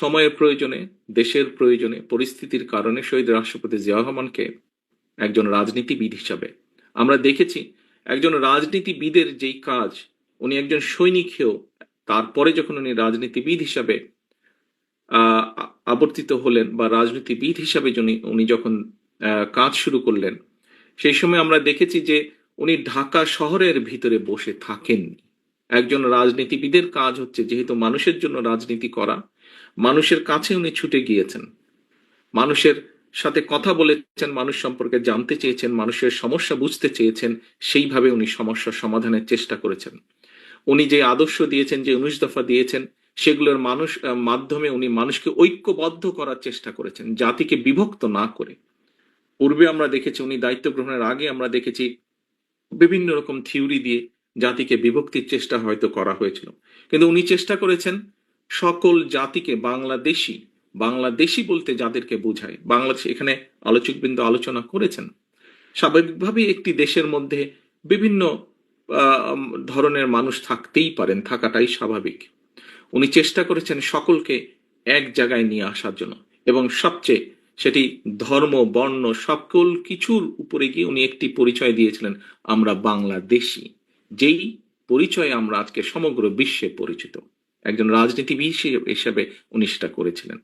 সময়ের প্রয়োজনে, দেশের প্রয়োজনে, পরিস্থিতির কারণে শহীদ রাষ্ট্রপতি জিয়া রহমানকে একজন রাজনীতিবিদ হিসাবে। আমরা দেখেছি একজন রাজনীতিবিদের যেই কাজ, উনি একজন সৈনিক হয়েও তারপরে যখন উনি রাজনীতিবিদ হিসাবে আবর্তিত হলেন বা রাজনীতিবিদ হিসাবে উনি যখন কাজ শুরু করলেন, সেই সময় আমরা দেখেছি যে উনি ঢাকা শহরের ভিতরে বসে থাকেননি। একজন রাজনীতিবিদের কাজ হচ্ছে যেহেতু মানুষের জন্য রাজনীতি করা মানুষের কাছে উনি ছুটে গিয়েছেন। মানুষের সাথে কথা বলেছেন, মানুষ সম্পর্কে জানতে চেয়েছেন, মানুষের সমস্যা বুঝতে চেয়েছেন, সেইভাবে উনি সমস্যা সমাধানের চেষ্টা করেছেন। উনি যে আদর্শ দিয়েছেন, যে উনিশ দফা দিয়েছেন, সেগুলোর মানুষ মাধ্যমে উনি মানুষকে ঐক্যবদ্ধ করার চেষ্টা করেছেন, জাতিকে বিভক্ত না করে। পূর্বে আমরা দেখেছি, উনি দায়িত্ব গ্রহণের আগে আমরা দেখেছি, বিভিন্ন রকম থিওরি দিয়ে জাতিকে বিভক্তির চেষ্টা হয়তো করা হয়েছিল। কিন্তু উনি চেষ্টা করেছেন সকল জাতিকে বাংলাদেশি বাংলাদেশি বলতে যাদেরকে বোঝায়। বাংলাদেশ এখানে আলোচকবৃন্দ আলোচনা করেছেন। স্বাভাবিকভাবেই একটি দেশের মধ্যে বিভিন্ন ধরনের মানুষ থাকতেই পারেন, থাকাটাই স্বাভাবিক। উনি চেষ্টা করেছেন সকলকে এক জায়গায় নিয়ে আসার জন্য এবং সবচেয়ে সেটি ধর্ম, বর্ণ, সকল কিছুর উপরে গিয়ে উনি একটি পরিচয় দিয়েছিলেন, আমরা বাংলাদেশি। যেই পরিচয়ে আমরা আজকে সমগ্র বিশ্বে পরিচিত। একজন রাজনীতিবিদ হিসেবে উনি সেটা করেছিলেন।